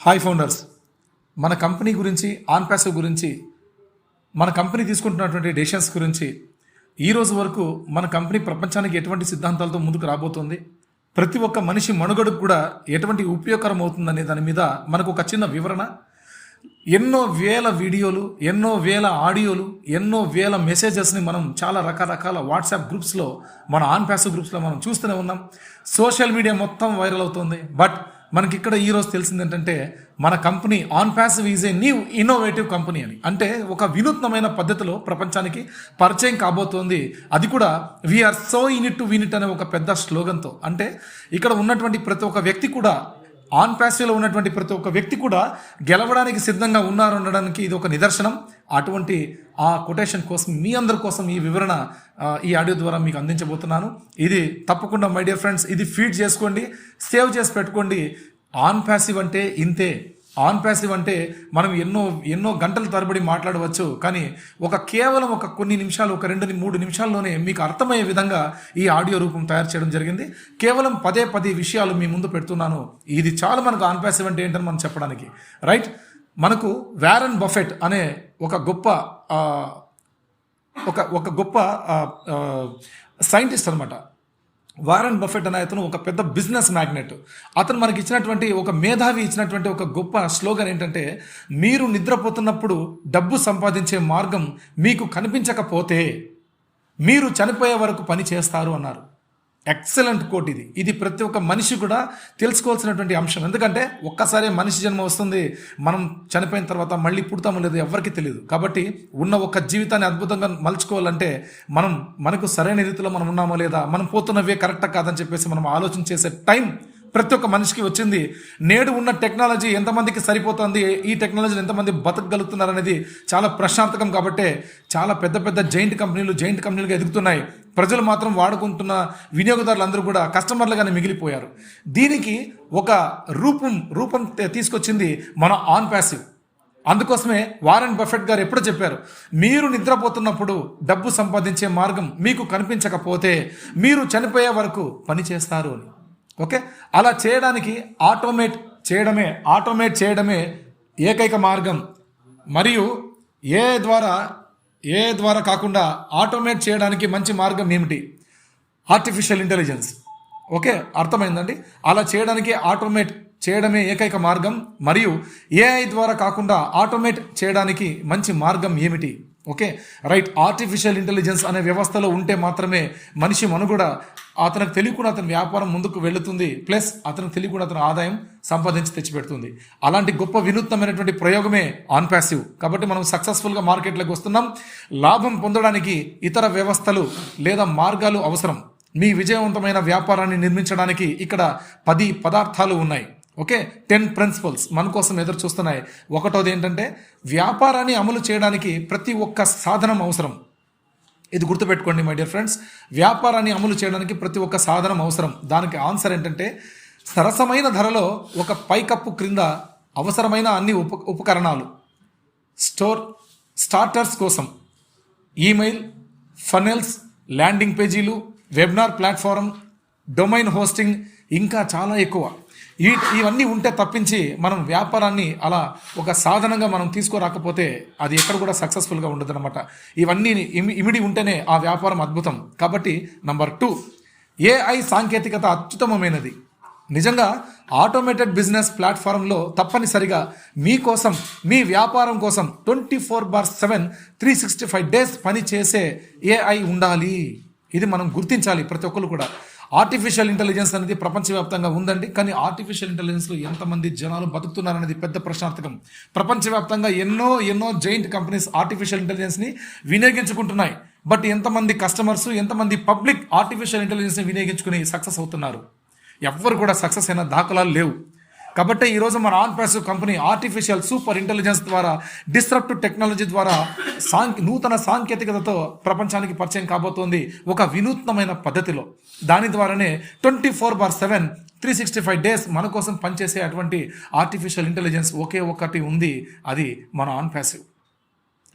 Hi founders మన company గురించి on passive గురించి మన కంపెనీ తీసుకుంటున్నటువంటి డెసిషన్స్ గురించి ఈ రోజు వరకు మన కంపెనీ ప్రపంచానికి ఎటువంటి సిద్ధాంతాలతో ముందుకు రాబోతుంది? ప్రతి ఒక్క మనిషి మనుగడకు కూడా ఎటువంటి ఉపయోగకరం అవుతుందనే దాని మీద మనకు ఒక చిన్న వివరణ. ఎన్నో వేల వీడియోలు ఎన్నో వేల ఆడియోలు ఎన్నో వేల మెసేజెస్ని మనం చాలా రకరకాల వాట్సాప్ గ్రూప్స్లో మన ఆన్ ప్యాసివ్ గ్రూప్స్లో మనం చూస్తూనే ఉన్నాం. సోషల్ మీడియా మొత్తం వైరల్ అవుతుంది. బట్ మనకి ఇక్కడ ఈ రోజు తెలిసింది ఏంటంటే మన company on passive is a new innovative company అని. అంటే ఒక వినూత్నమైన పద్ధతిలో ప్రపంచానికి పరిచయం కాబోతోంది. అది కూడా we're so in it to win it అనే ఒక పెద్ద స్లోగన్తో. అంటే ఇక్కడ ఉన్నటువంటి ప్రతి ఒక్క వ్యక్తి కూడా ఆన్ ప్యాసివ్లో ఉన్నటువంటి ప్రతి ఒక్క వ్యక్తి కూడా గెలవడానికి సిద్ధంగా ఉన్నారు అనడానికి ఇది ఒక నిదర్శనం. అటువంటి ఆ కొటేషన్ కోసం మీ అందరి కోసం ఈ వివరణ ఈ ఆడియో ద్వారా మీకు అందించబోతున్నాను. ఇది తప్పకుండా మై డియర్ ఫ్రెండ్స్ ఇది ఫీడ్ చేసుకోండి సేవ్ చేసి పెట్టుకోండి. ఆన్ ప్యాసివ్ అంటే ఇంతే. ఆన్ ప్యాసివ్ అంటే మనం ఎన్నో ఎన్నో గంటల తరబడి మాట్లాడవచ్చు కానీ ఒక కేవలం ఒక కొన్ని నిమిషాలు ఒక రెండు మూడు నిమిషాల్లోనే మీకు అర్థమయ్యే విధంగా ఈ ఆడియో రూపం తయారు చేయడం జరిగింది. కేవలం పదే పది విషయాలు మీ ముందు పెడుతున్నాను. ఇది చాలా మనకు ఆన్ ప్యాసివ్ అంటే ఏంటని మనం చెప్పడానికి. రైట్? మనకు వ్యారన్ బఫెట్ అనే ఒక గొప్ప ఒక ఒక గొప్ప సైంటిస్ట్ అనమాట వారన్ బఫెట్ అనే అతను ఒక పెద్ద బిజినెస్ మ్యాగ్నెట్ అతను మనకి ఇచ్చినటువంటి ఒక మేధావి ఇచ్చినటువంటి ఒక గొప్ప స్లోగన్ ఏంటంటే మీరు నిద్రపోతున్నప్పుడు డబ్బు సంపాదించే మార్గం మీకు కనిపించకపోతే మీరు చనిపోయే వరకు పని చేస్తారు అన్నారు. ఎక్సలెంట్ కోట్ ఇది. ఇది ప్రతి ఒక్క మనిషి కూడా తెలుసుకోవాల్సినటువంటి అంశం. ఎందుకంటే ఒక్కసారి మనిషి జన్మ వస్తుంది మనం చనిపోయిన తర్వాత మళ్ళీ పుడతామో లేదో ఎవరికి తెలియదు కాబట్టి ఉన్న ఒక జీవితాన్ని అద్భుతంగా మలుచుకోవాలంటే మనం మనకు సరైన రీతిలో మనం ఉన్నామో లేదా మనం పోతున్నవే కరెక్టా కాదని చెప్పేసి మనం ఆలోచన చేసే టైం ప్రతి ఒక్క మనిషికి వచ్చింది. నేడు ఉన్న టెక్నాలజీ ఎంతమందికి సరిపోతుంది ఈ టెక్నాలజీని ఎంతమంది బతకగలుగుతున్నారు అనేది చాలా ప్రశాంతకం కాబట్టే చాలా పెద్ద పెద్ద జైంట్ కంపెనీలు జైంట్ కంపెనీలుగా ఎదుగుతున్నాయి. ప్రజలు మాత్రం వాడుకుంటున్న వినియోగదారులు అందరూ కూడా కస్టమర్లుగానే మిగిలిపోయారు. దీనికి ఒక రూపం రూపం తీసుకొచ్చింది మన ఆన్ ప్యాసివ్. అందుకోసమే వారెన్ బఫెట్ గారు ఎప్పుడు చెప్పారు మీరు నిద్రపోతున్నప్పుడు డబ్బు సంపాదించే మార్గం మీకు కనిపించకపోతే మీరు చనిపోయే వరకు పని చేస్తారు అని. ఓకే? అలా చేయడానికి ఆటోమేట్ చేయడమే ఆటోమేట్ చేయడమే ఏకైక మార్గం. మరియు ఏ ద్వారా ఏ ద్వారా కాకుండా ఆటోమేట్ చేయడానికి మంచి మార్గం ఏమిటి? ఆర్టిఫిషియల్ ఇంటెలిజెన్స్ ఓకే అర్థమైందండి? అలా చేయడానికి ఆటోమేట్ చేయడమే ఏకైక మార్గం మరియు ఏఐ ద్వారా కాకుండా ఆటోమేట్ చేయడానికి మంచి మార్గం ఏమిటి? ఓకే రైట్ ఆర్టిఫిషియల్ ఇంటెలిజెన్స్ అనే వ్యవస్థలో ఉంటే మాత్రమే మనిషి మనుగడ అతనికి తెలియకుండా అతని వ్యాపారం ముందుకు వెళుతుంది ప్లస్ అతనికి తెలియకుండా అతని ఆదాయం సంపాదించి తెచ్చిపెడుతుంది. అలాంటి గొప్ప వినూత్నమైనటువంటి ప్రయోగమే ఆన్ ప్యాసివ్ కాబట్టి మనం సక్సెస్ఫుల్గా మార్కెట్లోకి వస్తున్నాం. లాభం పొందడానికి ఇతర వ్యవస్థలు లేదా మార్గాలు అవసరం. మీ విజయవంతమైన వ్యాపారాన్ని నిర్మించడానికి ఇక్కడ పది పదార్థాలు ఉన్నాయి. ఓకే? టెన్ ప్రిన్సిపల్స్ మన కోసం ఎదురు చూస్తున్నాయి ఒకటోది ఏంటంటే వ్యాపారాన్ని అమలు చేయడానికి ప్రతి ఒక్క సాధనం అవసరం. ఇది గుర్తుపెట్టుకోండి మై డియర్ ఫ్రెండ్స్ వ్యాపారాన్ని అమలు చేయడానికి ప్రతి ఒక్క సాధనం అవసరం. దానికి ఆన్సర్ ఏంటంటే సరసమైన ధరలో ఒక పైకప్పు క్రింద అవసరమైన అన్ని ఉప ఉపకరణాలు. స్టోర్ స్టార్టర్స్ కోసం. ఈమెయిల్ ఫనెల్స్ ల్యాండింగ్ పేజీలు వెబినార్ ప్లాట్ఫారం డొమైన్ హోస్టింగ్ ఇంకా చాలా ఎక్కువ. ఈ ఇవన్నీ ఉంటే తప్పించి మనం వ్యాపారాన్ని అలా ఒక సాధనంగా మనం తీసుకురాకపోతే అది ఎక్కడ కూడా సక్సెస్ఫుల్గా ఉండదు అనమాట ఇవన్నీ ఇమి ఇమిడి ఉంటేనే ఆ వ్యాపారం అద్భుతం. కాబట్టి నంబర్ టూ ఏఐ సాంకేతికత అత్యుత్తమమైనది. నిజంగా ఆటోమేటెడ్ బిజినెస్ ప్లాట్ఫారంలో తప్పనిసరిగా మీకోసం మీ వ్యాపారం కోసం twenty four bar seven three sixty five days పని చేసే ఏఐ ఉండాలి. ఇది మనం గుర్తించాలి ప్రతి ఒక్కరు కూడా. ఆర్టిఫిషియల్ ఇంటెలిజెన్స్ అనేది ప్రపంచవ్యాప్తంగా ఉందండి. కానీ ఆర్టిఫిషియల్ ఇంటెలిజెన్స్లో ఎంతమంది జనాలు బతుకుతున్నారనేది పెద్ద ప్రశ్నార్థకం. ప్రపంచవ్యాప్తంగా ఎన్నో ఎన్నో జైంట్ కంపెనీస్ ఆర్టిఫిషియల్ ఇంటెలిజెన్స్ని వినియోగించుకుంటున్నాయి. బట్ ఎంతమంది కస్టమర్స్ ఎంతమంది పబ్లిక్ ఆర్టిఫిషియల్ ఇంటెలిజెన్స్ని వినియోగించుకుని సక్సెస్ అవుతున్నారు? ఎవ్వరు కూడా సక్సెస్ అయిన దాఖలాలు లేవు. కాబట్టి ఈరోజు మన on passive company artificial super intelligence ద్వారా డిస్ట్రప్టివ్ టెక్నాలజీ ద్వారా సాంక్ నూతన సాంకేతికతతో ప్రపంచానికి పరిచయం కాబోతోంది ఒక వినూత్నమైన పద్ధతిలో. దాని ద్వారానే twenty four bar seven three sixty five days మన కోసం పనిచేసే అటువంటి ఆర్టిఫిషియల్ ఇంటెలిజెన్స్ ఒకే ఒకటి ఉంది. అది మన ఆన్ ప్యాసివ్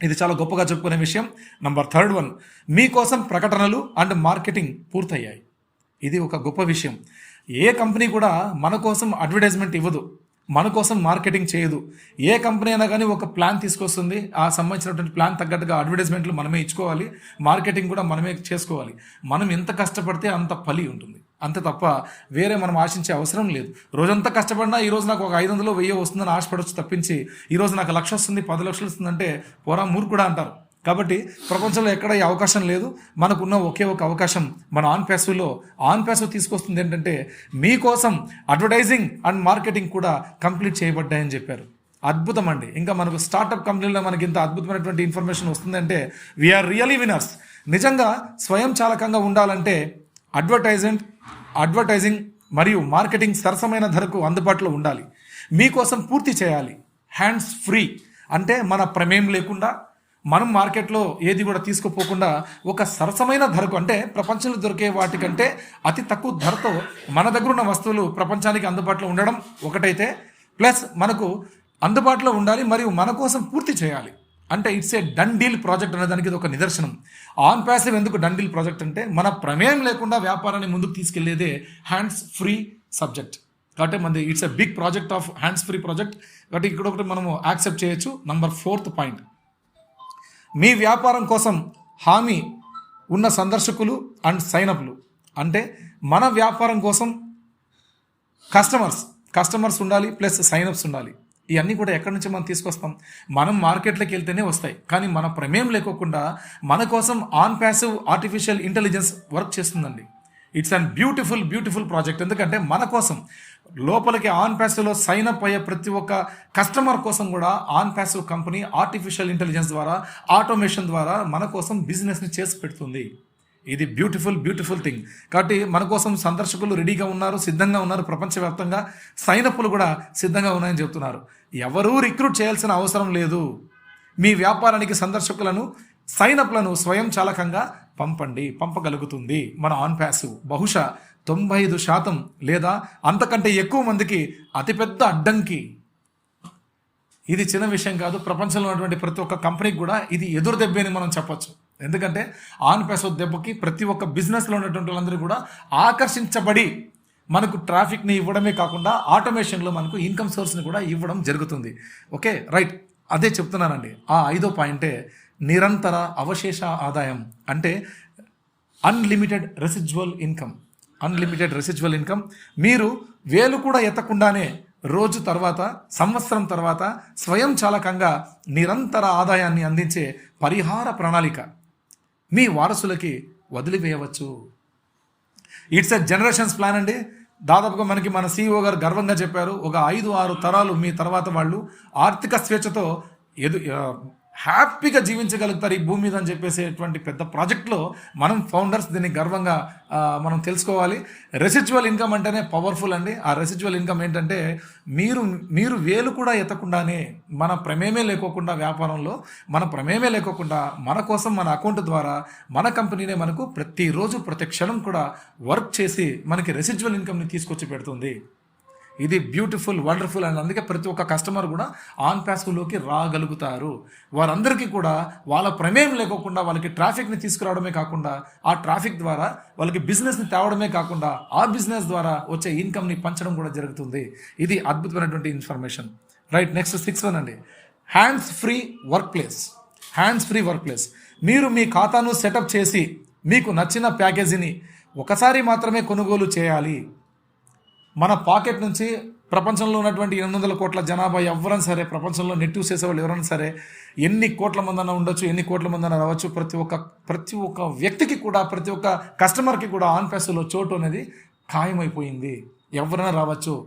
ఇది చాలా గొప్పగా చెప్పుకునే విషయం. నంబర్ థర్డ్ వన్ మీకోసం ప్రకటనలు అండ్ మార్కెటింగ్ పూర్తయ్యాయి. ఇది ఒక గొప్ప విషయం. ఏ కంపెనీ కూడా మన కోసం అడ్వర్టైజ్మెంట్ ఇవ్వదు. మన కోసం మార్కెటింగ్ చేయదు. ఏ కంపెనీ అయినా కానీ ఒక ప్లాన్ తీసుకొస్తుంది. ఆ సంబంధించినటువంటి ప్లాన్ తగ్గట్టుగా అడ్వర్టైజ్మెంట్లు మనమే ఇచ్చుకోవాలి. మార్కెటింగ్ కూడా మనమే చేసుకోవాలి. మనం ఎంత కష్టపడితే అంత ఫలి ఉంటుంది. అంతే తప్ప వేరే మనం ఆశించే అవసరం లేదు. రోజంతా కష్టపడినా ఈరోజు నాకు ఒక ఐదు వందలు వెయ్యి వస్తుందని ఆశపడవచ్చు తప్పించి ఈరోజు నాకు లక్ష వస్తుంది పది లక్షలు వస్తుందంటే పోరా మూరు కూడా అంటారు. కాబట్టి ప్రపంచంలో ఎక్కడ ఈ అవకాశం లేదు. మనకున్న ఒకే ఒక అవకాశం మన ఆన్ ప్యాసివ్లో. ఆన్ ప్యాసివ్ తీసుకొస్తుంది ఏంటంటే మీకోసం అడ్వర్టైజింగ్ అండ్ మార్కెటింగ్ కూడా కంప్లీట్ చేయబడ్డాయని చెప్పారు. అద్భుతం అండి. ఇంకా మనకు స్టార్టప్ కంపెనీలో మనకి ఇంత అద్భుతమైనటువంటి ఇన్ఫర్మేషన్ వస్తుందంటే వీఆర్ రియలీ వినర్స్ నిజంగా స్వయం చాలకంగా ఉండాలంటే అడ్వర్టైజెంట్ అడ్వర్టైజింగ్ మరియు మార్కెటింగ్ సరసమైన ధరకు అందుబాటులో ఉండాలి. మీకోసం పూర్తి చేయాలి. హ్యాండ్స్ ఫ్రీ అంటే మన ప్రమేయం లేకుండా మనం మార్కెట్లో ఏది కూడా తీసుకుపోకుండా ఒక సరసమైన ధరకు అంటే ప్రపంచంలో దొరికే వాటికంటే అతి తక్కువ ధరతో మన దగ్గర ఉన్న వస్తువులు ప్రపంచానికి అందుబాటులో ఉండడం ఒకటైతే ప్లస్ మనకు అందుబాటులో ఉండాలి మరియు మన కోసం పూర్తి చేయాలి. అంటే it's a done deal project అనే దానికి ఇది ఒక నిదర్శనం. ఆన్ ప్యాసివ్ ఎందుకు డన్ డీల్ ప్రాజెక్ట్ అంటే మన ప్రమేయం లేకుండా వ్యాపారాన్ని ముందుకు తీసుకెళ్ళేదే హ్యాండ్స్ ఫ్రీ సబ్జెక్ట్. కాబట్టి మనది it's a big project of hands free project. కాబట్టి ఇక్కడ ఒకటి మనము యాక్సెప్ట్ చేయొచ్చు. Number fourth point. మీ వ్యాపారం కోసం హామీ ఉన్న సందర్శకులు అండ్ సైనప్లు. అంటే మన వ్యాపారం కోసం కస్టమర్స్ కస్టమర్స్ ఉండాలి ప్లస్ సైనప్స్ ఉండాలి. ఇవన్నీ కూడా ఎక్కడి నుంచి మనం తీసుకొస్తాం? మనం మార్కెట్లోకి వెళ్తేనే వస్తాయి. కానీ మన ప్రమేయం లేకోకుండా మన కోసం on passive artificial intelligence work చేస్తుందండి. It's and beautiful beautiful project ఎందుకంటే మన కోసం లోపలికి ఆన్ ప్యాసివ్లో సైన్ అప్ అయ్యే ప్రతి ఒక్క కస్టమర్ కోసం కూడా on passive company artificial intelligence ద్వారా ఆటోమేషన్ ద్వారా మన కోసం బిజినెస్ని చేసి పెడుతుంది. ఇది బ్యూటిఫుల్ బ్యూటిఫుల్ థింగ్ కాబట్టి మన కోసం సందర్శకులు రెడీగా ఉన్నారు సిద్ధంగా ఉన్నారు ప్రపంచవ్యాప్తంగా సైనప్పులు కూడా సిద్ధంగా ఉన్నాయని చెబుతున్నారు ఎవరూ రిక్రూట్ చేయాల్సిన అవసరం లేదు. మీ వ్యాపారానికి సందర్శకులను సైనప్లను స్వయంచాలకంగా పంపండి పంపగలుగుతుంది మన ఆన్ ప్యాసివ్. బహుశా తొంభై ఐదు శాతం లేదా అంతకంటే ఎక్కువ మందికి అతిపెద్ద అడ్డంకి. ఇది చిన్న విషయం కాదు ప్రపంచంలో ఉన్నటువంటి ప్రతి ఒక్క కంపెనీకి కూడా ఇది ఎదురు దెబ్బ అని మనం చెప్పొచ్చు. ఎందుకంటే ఆన్ పెసో దెబ్బకి ప్రతి ఒక్క బిజినెస్లో ఉన్నటువంటి వాళ్ళందరూ కూడా ఆకర్షించబడి మనకు ట్రాఫిక్ని ఇవ్వడమే కాకుండా ఆటోమేషన్లో మనకు ఇన్కమ్ సోర్స్ని కూడా ఇవ్వడం జరుగుతుంది. Okay right. అదే చెప్తున్నానండి. ఆ ఐదో పాయింటే నిరంతర అవశేష ఆదాయం అంటే unlimited residual income unlimited residual income మీరు వేలు కూడా ఎత్తకుండానే రోజు తర్వాత సంవత్సరం తర్వాత స్వయం చాలకంగా నిరంతర ఆదాయాన్ని అందించే పరిహార ప్రణాళిక మీ వారసులకి వదిలివేయవచ్చు. ఇట్స్ ఎ జనరేషన్స్ ప్లాన్ అండి. దాదాపుగా మనకి మన సీఈఓ గారు గర్వంగా చెప్పారు ఒక ఐదు ఆరు తరాలు మీ తర్వాత వాళ్ళు ఆర్థిక స్వేచ్ఛతో ఎదు హ్యాపీగా జీవించగలుగుతారు ఈ భూమి మీద అని చెప్పేసేటువంటి పెద్ద ప్రాజెక్ట్లో మనం ఫౌండర్స్ దీన్ని గర్వంగా మనం తెలుసుకోవాలి. రెసిచువల్ ఇన్కమ్ అంటేనే పవర్ఫుల్ అండి. ఆ రెసిచువల్ ఇన్కమ్ ఏంటంటే మీరు మీరు వేలు కూడా ఎత్తకుండానే మన ప్రమేమే లేకోకుండా వ్యాపారంలో మన ప్రమేమే లేకోకుండా మన కోసం మన అకౌంట్ ద్వారా మన కంపెనీనే మనకు ప్రతిరోజు ప్రతి క్షణం కూడా వర్క్ చేసి మనకి రెసిచువల్ ఇన్కమ్ని తీసుకొచ్చి పెడుతుంది. ఇది బ్యూటిఫుల్ వండర్ఫుల్ అని. అందుకే ప్రతి ఒక్క కస్టమర్ కూడా ఆన్ ప్యాస్లోకి రాగలుగుతారు. వారందరికీ కూడా వాళ్ళ ప్రమేయం లేకోకుండా వాళ్ళకి ట్రాఫిక్ని తీసుకురావడమే కాకుండా ఆ ట్రాఫిక్ ద్వారా వాళ్ళకి బిజినెస్ని తేవడమే కాకుండా ఆ బిజినెస్ ద్వారా వచ్చే ఇన్కమ్ని పంచడం కూడా జరుగుతుంది. ఇది అద్భుతమైనటువంటి information. Right next six one అండి. Hands free workplace hands free workplace మీరు మీ ఖాతాను సెటప్ చేసి మీకు నచ్చిన ప్యాకేజీని ఒకసారి మాత్రమే కొనుగోలు చేయాలి. మన పాకెట్ నుంచి ప్రపంచంలో ఉన్నటువంటి ఎనిమిది వందల కోట్ల జనాభా ఎవరైనా సరే ప్రపంచంలో నెట్ యూస్ చేసేవాళ్ళు ఎవరైనా సరే ఎన్ని కోట్ల మంది అన్న ఉండొచ్చు ఎన్ని కోట్ల మంది అన్న రావచ్చు ప్రతి ఒక్క ప్రతి ఒక్క వ్యక్తికి కూడా ప్రతి ఒక్క కస్టమర్కి కూడా ఆన్ ప్యాస్లో చోటు అనేది ఖాయమైపోయింది. ఎవరైనా రావచ్చు.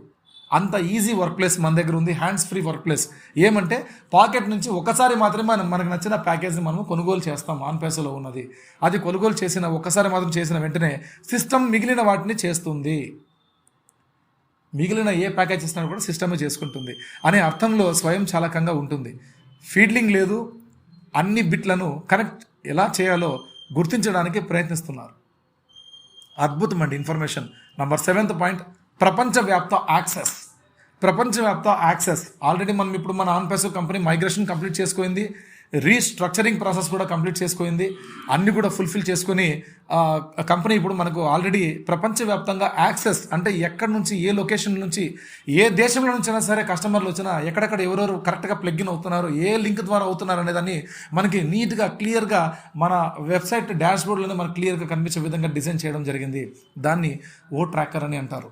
అంత ఈజీ వర్క్ ప్లేస్ మన దగ్గర ఉంది హ్యాండ్స్ ఫ్రీ వర్క్ ప్లేస్ ఏమంటే పాకెట్ నుంచి ఒకసారి మాత్రమే మనం మనకు నచ్చిన ప్యాకేజ్ని మనం కొనుగోలు చేస్తాం ఆన్ పేసలో ఉన్నది. అది కొనుగోలు చేసిన ఒకసారి మాత్రం చేసిన వెంటనే సిస్టమ్ మిగిలిన వాటిని చేస్తుంది. మిగిలిన ఏ ప్యాకేజ్ ఇచ్చినా కూడా సిస్టమే చేసుకుంటుంది. అనే అర్థంలో స్వయం చాలకంగా ఉంటుంది. ఫీడ్లింగ్ లేదు అన్ని బిట్లను కనెక్ట్ ఎలా చేయాలో గుర్తించడానికి ప్రయత్నిస్తున్నారు. అద్భుతం అండి ఇన్ఫర్మేషన్. నంబర్ సెవెంత్ పాయింట్ ప్రపంచవ్యాప్త యాక్సెస్. ప్రపంచవ్యాప్త యాక్సెస్. ఆల్రెడీ మనం ఇప్పుడు మన ఆన్ కంపెనీ మైగ్రేషన్ కంప్లీట్ చేసుకుంది రీస్ట్రక్చరింగ్ ప్రాసెస్ కూడా కంప్లీట్ చేసుకుంది. అన్ని కూడా ఫుల్ఫిల్ చేసుకొని కంపెనీ ఇప్పుడు మనకు ఆల్రెడీ ప్రపంచవ్యాప్తంగా యాక్సెస్ అంటే ఎక్కడి నుంచి ఏ లొకేషన్ నుంచి ఏ దేశంలో నుంచి అయినా సరే కస్టమర్లు వచ్చినా ఎక్కడెక్కడ ఎవరెవరు కరెక్ట్గా ప్లగ్ఇన్ అవుతున్నారు ఏ లింక్ ద్వారా అవుతున్నారు అనేదాన్ని మనకి నీట్గా క్లియర్గా మన వెబ్సైట్ డాష్ బోర్డ్లోనే మనకు క్లియర్గా కనిపించే విధంగా డిజైన్ చేయడం జరిగింది. దాన్ని ఓ ట్రాకర్ అని అంటారు.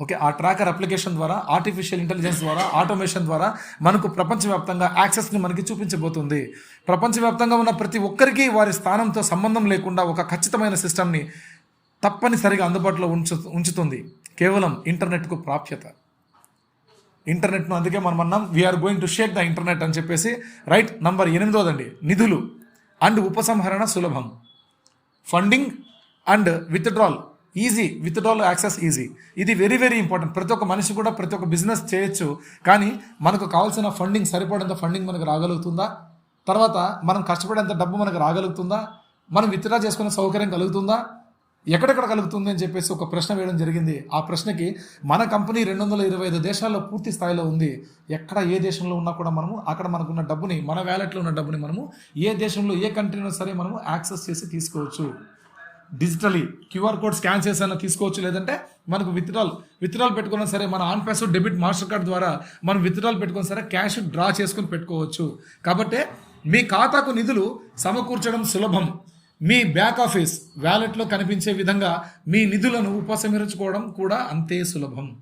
ఓకే ఆ ట్రాకర్ అప్లికేషన్ ద్వారా ఆర్టిఫిషియల్ ఇంటెలిజెన్స్ ద్వారా ఆటోమేషన్ ద్వారా మనకు ప్రపంచవ్యాప్తంగా యాక్సెస్ని మనకి చూపించబోతుంది. ప్రపంచవ్యాప్తంగా ఉన్న ప్రతి ఒక్కరికి వారి స్థానంతో సంబంధం లేకుండా ఒక ఖచ్చితమైన సిస్టమ్ని తప్పనిసరిగా అందుబాటులో ఉంచు ఉంచుతుంది. కేవలం ఇంటర్నెట్కు ప్రాప్యత. ఇంటర్నెట్ను అందుకే మనం అన్నాం we're going to shake the internet అని చెప్పేసి రైట్ నంబర్ ఎనిమిదోదండి నిధులు అండ్ ఉపసంహరణ సులభం. Funding and withdrawal easy withdrawal access easy ఇది వెరీ వెరీ ఇంపార్టెంట్ ప్రతి ఒక్క మనిషి కూడా ప్రతి ఒక్క బిజినెస్ చేయొచ్చు. కానీ మనకు కావాల్సిన ఫండింగ్ సరిపడేంత ఫండింగ్ మనకు రాగలుగుతుందా? తర్వాత మనం కష్టపడేంత డబ్బు మనకు రాగలుగుతుందా? మనం విత్డ్రా చేసుకునే సౌకర్యం కలుగుతుందా? ఎక్కడెక్కడ కలుగుతుంది అని చెప్పేసి ఒక ప్రశ్న వేయడం జరిగింది. ఆ ప్రశ్నకి మన కంపెనీ రెండు వందల ఇరవై ఐదు దేశాల్లో పూర్తి స్థాయిలో ఉంది. ఎక్కడ ఏ దేశంలో ఉన్నా కూడా మనము అక్కడ మనకున్న డబ్బుని మన వ్యాలెట్లో ఉన్న డబ్బుని మనము ఏ దేశంలో ఏ కంట్రీలో సరే మనము యాక్సెస్ చేసి తీసుకోవచ్చు. డిజిటలీ క్యూఆర్ కోడ్ స్కాన్ చేసైనా తీసుకోవచ్చు లేదంటే మనకు విత్డ్రాల్ విత్డ్రాల్ పెట్టుకున్నా సరే మన on pass debit Mastercard ద్వారా మనం విత్డ్రాల్ పెట్టుకున్న సరే క్యాష్ డ్రా చేసుకుని పెట్టుకోవచ్చు. కాబట్టి మీ ఖాతాకు నిధులు సమకూర్చడం సులభం. మీ బ్యాక్ ఆఫీస్ వ్యాలెట్లో కనిపించే విధంగా మీ నిధులను ఉపసంహరించుకోవడం కూడా అంతే సులభం.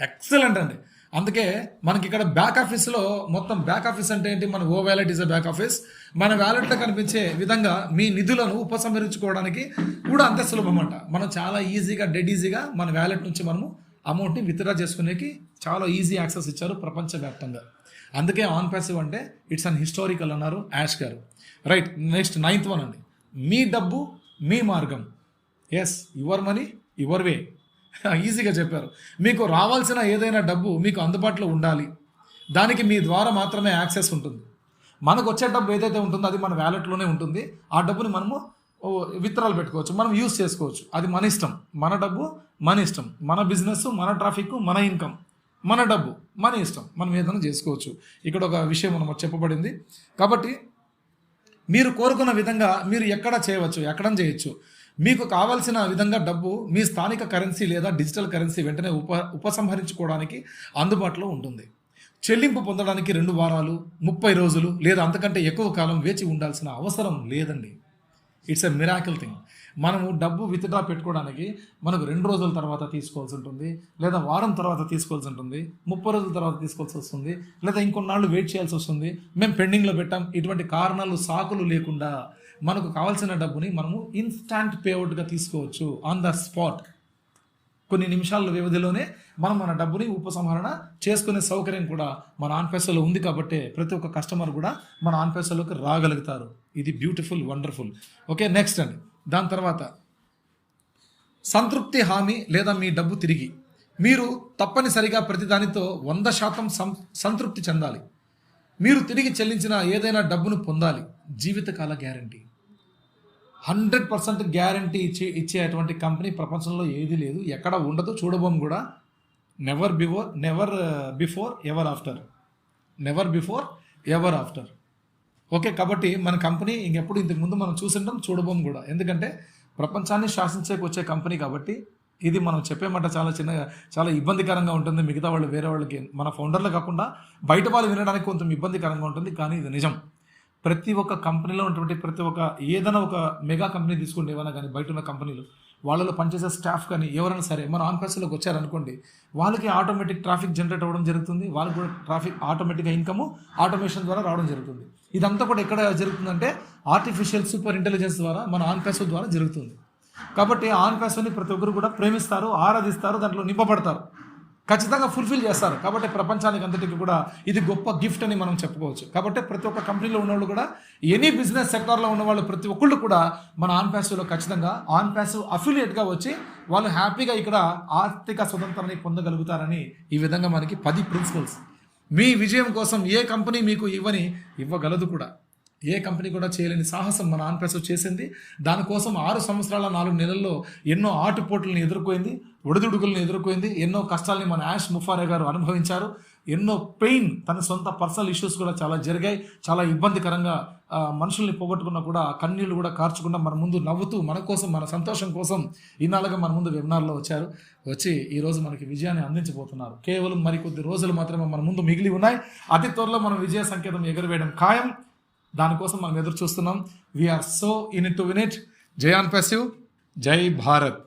ఎక్సలెంట్ అండి. అందుకే మనకి ఇక్కడ బ్యాక్ ఆఫీస్లో మొత్తం బ్యాక్ ఆఫీస్ అంటే ఏంటి? మన O wallet is a back office మన వ్యాలెట్లో కనిపించే విధంగా మీ నిధులను ఉపసంహరించుకోవడానికి కూడా అంతే సులభం అంట మనం చాలా ఈజీగా డెడ్ ఈజీగా మన వ్యాలెట్ నుంచి మనము అమౌంట్ని విత్డ్రా చేసుకునేకి చాలా ఈజీ యాక్సెస్ ఇచ్చారు ప్రపంచవ్యాప్తంగా. అందుకే ఆన్ ప్యాసివ్ అంటే ఇట్స్ అన్ హిస్టారికల్ అన్నారు యాష్ గారు. రైట్ నెక్స్ట్ నైన్త్ వన్ అండి. మీ డబ్బు మీ మార్గం. Yes your money your way ఈజీగా చెప్పారు. మీకు రావాల్సిన ఏదైనా డబ్బు మీకు అందుబాటులో ఉండాలి. దానికి మీ ద్వారా మాత్రమే యాక్సెస్ ఉంటుంది. మనకు వచ్చే డబ్బు ఏదైతే ఉంటుందో అది మన వ్యాలెట్లోనే ఉంటుంది. ఆ డబ్బుని మనము విత్తనాలు పెట్టుకోవచ్చు. మనం యూజ్ చేసుకోవచ్చు. అది మన ఇష్టం. మన డబ్బు మన ఇష్టం. మన బిజినెస్ మన ట్రాఫిక్ మన ఇన్కమ్. మన డబ్బు మన ఇష్టం. మనం ఏదైనా చేసుకోవచ్చు. ఇక్కడ ఒక విషయం మనం చెప్పబడింది. కాబట్టి మీరు కోరుకున్న విధంగా మీరు ఎక్కడ చేయవచ్చు ఎక్కడ చేయొచ్చు. మీకు కావాల్సిన విధంగా డబ్బు మీ స్థానిక కరెన్సీ లేదా డిజిటల్ కరెన్సీ వెంటనే ఉప ఉపసంహరించుకోవడానికి అందుబాటులో ఉంటుంది. చెల్లింపు పొందడానికి రెండు వారాలు ముప్పై రోజులు లేదా అంతకంటే ఎక్కువ కాలం వేచి ఉండాల్సిన అవసరం లేదండి. ఇట్స్ ఎ మిరాకిల్ థింగ్ మనము డబ్బు విత్డ్రా పెట్టుకోవడానికి మనకు రెండు రోజుల తర్వాత తీసుకోవాల్సి ఉంటుంది లేదా వారం తర్వాత తీసుకోవాల్సి ఉంటుంది ముప్పై రోజుల తర్వాత తీసుకోవాల్సి వస్తుంది లేదా ఇంకొన్నాళ్ళు వెయిట్ చేయాల్సి వస్తుంది. మేము పెండింగ్లో పెట్టాం ఇటువంటి కారణాలు సాకులు లేకుండా మనకు కావాల్సిన డబ్బుని మనము ఇన్స్టాంట్ పేఅవుట్గా తీసుకోవచ్చు ఆన్ ద స్పాట్ కొన్ని నిమిషాల వ్యవధిలోనే మనం మన డబ్బుని ఉపసంహరణ చేసుకునే సౌకర్యం కూడా మన ఆన్పేసలో ఉంది కాబట్టి ప్రతి ఒక్క కస్టమర్ కూడా మన ఆన్పేసలోకి రాగలుగుతారు. ఇది బ్యూటిఫుల్ వండర్ఫుల్ ఓకే నెక్స్ట్ అండి. దాని తర్వాత సంతృప్తి హామీ లేదా మీ డబ్బు తిరిగి. మీరు తప్పనిసరిగా ప్రతిదానితో వంద శాతం సం సంతృప్తి చెందాలి. మీరు తిరిగి చెల్లించిన ఏదైనా డబ్బును పొందాలి. జీవితకాల గ్యారంటీ. హండ్రెడ్ పర్సెంట్ గ్యారంటీ ఇచ్చే ఇచ్చేటువంటి కంపెనీ ప్రపంచంలో ఏది లేదు. ఎక్కడ ఉండదు చూడబోం కూడా. Never before never before ever after never before ever after okay కాబట్టి మన కంపెనీ ఇంకెప్పుడు ఇంతకుముందు మనం చూసింటాం చూడబోం కూడా. ఎందుకంటే ప్రపంచాన్ని శాసించేకి వచ్చే కంపెనీ కాబట్టి ఇది మనం చెప్పే మాట చాలా చిన్న చాలా ఇబ్బందికరంగా ఉంటుంది. మిగతా వాళ్ళు వేరే వాళ్ళకి మన ఫౌండర్లు కాకుండా బయట వాళ్ళు వినడానికి కొంచెం ఇబ్బందికరంగా ఉంటుంది కానీ ఇది నిజం. ప్రతి ఒక్క కంపెనీలో ఉన్నటువంటి ప్రతి ఒక్క ఏదైనా ఒక మెగా కంపెనీ తీసుకుంటే ఏమైనా కానీ బయట ఉన్న కంపెనీలు వాళ్ళలో పనిచేసే స్టాఫ్ కానీ ఎవరైనా సరే మన ఆన్ వచ్చారనుకోండి వాళ్ళకి ఆటోమేటిక్ ట్రాఫిక్ జనరేట్ అవ్వడం జరుగుతుంది వాళ్ళకి కూడా ట్రాఫిక్ ఆటోమేటిక్గా ఇన్కమ్ ఆటోమేషన్ ద్వారా రావడం జరుగుతుంది. ఇదంతా కూడా ఎక్కడ జరుగుతుందంటే ఆర్టిఫిషియల్ సూపర్ ఇంటెలిజెన్స్ ద్వారా మన ఆన్ ద్వారా జరుగుతుంది. కాబట్టి ఆన్ ప్రతి ఒక్కరు కూడా ప్రేమిస్తారు ఆరాధిస్తారు దాంట్లో నింపబడతారు. ఖచ్చితంగా ఫుల్ఫిల్ చేస్తారు. కాబట్టి ప్రపంచానికి అంతటికి కూడా ఇది గొప్ప గిఫ్ట్ అని మనం చెప్పుకోవచ్చు. కాబట్టి ప్రతి ఒక్క కంపెనీలో ఉన్నవాళ్ళు కూడా ఎనీ బిజినెస్ సెక్టార్లో ఉన్నవాళ్ళు ప్రతి ఒక్కళ్ళు కూడా మన ఆన్ ప్యాసివ్లో ఖచ్చితంగా ఆన్ ప్యాసివ్ అఫిలియేట్గా వచ్చి వాళ్ళు హ్యాపీగా ఇక్కడ ఆర్థిక స్వతంత్రాన్ని పొందగలుగుతారని ఈ విధంగా మనకి పది ప్రిన్సిపల్స్ మీ విజయం కోసం ఏ కంపెనీ మీకు ఇవ్వని ఇవ్వగలదు కూడా. ఏ కంపెనీ కూడా చేయలేని సాహసం మన ఆన్ప్రెస్ చేసింది. దానికోసం ఆరు సంవత్సరాల నాలుగు నెలల్లో ఎన్నో ఆటుపోట్లను ఎదుర్కొంది ఒడిదుడుకులను ఎదుర్కొంది ఎన్నో కష్టాల్ని మన యాష్ ముఫారే గారు అనుభవించారు ఎన్నో పెయిన్ తన సొంత పర్సనల్ ఇష్యూస్ కూడా చాలా జరిగాయి చాలా ఇబ్బందికరంగా మనుషుల్ని పోగొట్టుకున్నా కూడా కన్నీళ్ళు కూడా కార్చకుండా మన ముందు నవ్వుతూ మన కోసం మన సంతోషం కోసం ఇన్నాళ్ళుగా మన ముందు వెబినార్లో వచ్చారు. వచ్చి ఈరోజు మనకి విజయాన్ని అందించబోతున్నారు. కేవలం మరికొద్ది రోజులు మాత్రమే మన ముందు మిగిలి ఉన్నాయి. అతి త్వరలో మనం విజయ సంకేతం ఎగురవేయడం ఖాయం. దానికోసం మనం ఎదురు చూస్తున్నాం we are so in to win it జై ఆన్ పెసివ్ జై భారత్